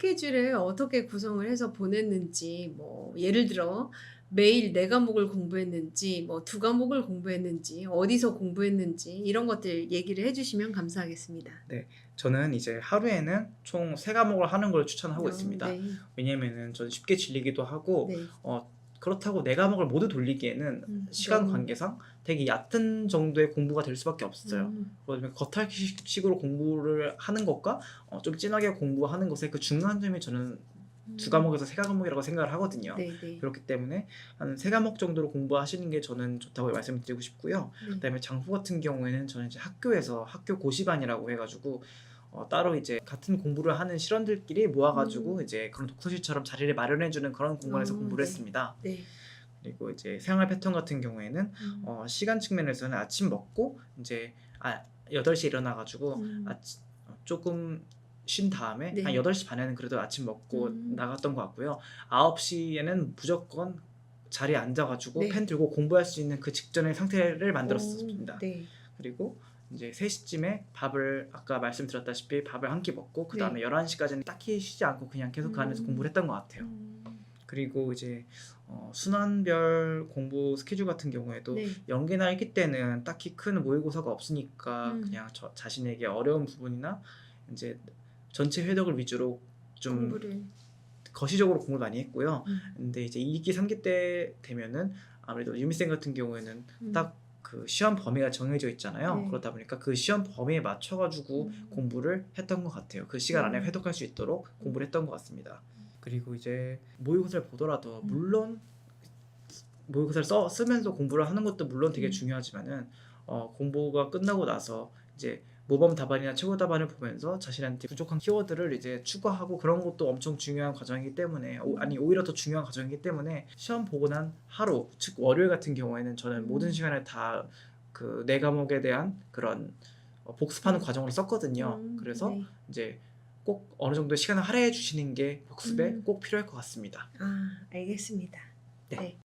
스케줄을 어떻게 구성을 해서 보냈는지 뭐 예를 들어 매일 네 과목을 공부했는지 뭐 두 과목을 공부했는지 어디서 공부했는지 이런 것들 얘기를 해주시면 감사하겠습니다. 저는 이제 하루에는 총 세 과목을 하는 걸 추천하고 어, 있습니다. 네. 왜냐면은 저는 쉽게 질리기도 하고 네. 어, 그렇다고 네 과목을 모두 돌리기에는 음, 시간 너무- 관계상 되게 얕은 정도의 공부가 될 수밖에 없어요. 음, 그러면 겉핥기식으로 공부를 하는 것과 어, 좀 진하게 공부하는 것의 그 중간점이 저는 두 음. 과목에서 세 과목이라고 생각을 하거든요. 네, 네. 그렇기 때문에 한 세 과목 정도로 공부하시는 게 저는 좋다고 말씀을 드리고 싶고요. 네. 그다음에 장부 같은 경우에는 저는 이제 학교에서 학교 고시반이라고 해가지고 어, 따로 이제 같은 공부를 하는 실원들끼리 모아가지고 음. 이제 그런 독서실처럼 자리를 마련해주는 그런 공간에서 아, 공부를 네. 했습니다. 네. 그리고 이제 생활 패턴 같은 경우에는 음. 어, 시간 측면에서는 아침 먹고 이제 아 8시에 일어나가지고 음. 아침 어, 조금 쉰 다음에 네. 한 8시 반에는 그래도 아침 먹고 음. 나갔던 것 같고요. 9시에는 무조건 자리에 앉아가지고 네. 펜 들고 공부할 수 있는 그 직전의 상태를 만들었습니다. 오, 네. 그리고 이제 3시쯤에 밥을 아까 말씀드렸다시피 밥을 한 끼 먹고 그 다음에 네. 11시까지는 딱히 쉬지 않고 그냥 계속 그 안에서 음. 공부를 했던 것 같아요. 음, 그리고 이제 어, 순환별 공부 스케줄 같은 경우에도 네. 연계나 일기 때는 딱히 큰 모의고사가 없으니까 음. 그냥 저 자신에게 어려운 부분이나 이제 전체 회독을 위주로 좀 공부를 거시적으로 공부를 많이 했고요. 음, 근데 이제 2기, 3기 때 되면은 아무래도 유미쌤 같은 경우에는 음. 딱 그 시험 범위가 정해져 있잖아요. 네. 그러다 보니까 그 시험 범위에 맞춰가지고 음. 공부를 했던 것 같아요. 그 시간 안에 음. 회독할 수 있도록 공부를 했던 것 같습니다. 그리고 이제 모의고사를 보더라도 음. 물론 모의고사를 써 쓰면서 공부를 하는 것도 물론 되게 음. 중요하지만은 어, 공부가 끝나고 나서 이제 모범 답안이나 최고 답안을 보면서 자신한테 부족한 키워드를 이제 추가하고 그런 것도 엄청 중요한 과정이기 때문에 오, 아니 오히려 더 중요한 과정이기 때문에 시험 보고 난 하루 즉 월요일 같은 경우에는 저는 음. 모든 시간을 다그네 과목에 대한 그런 어, 복습하는 과정으로 썼거든요. 음, 그래서 네. 이제 꼭 어느 정도 시간을 할애해 주시는 게 복습에 음. 꼭 필요할 것 같습니다. 아 알겠습니다. 네. 네.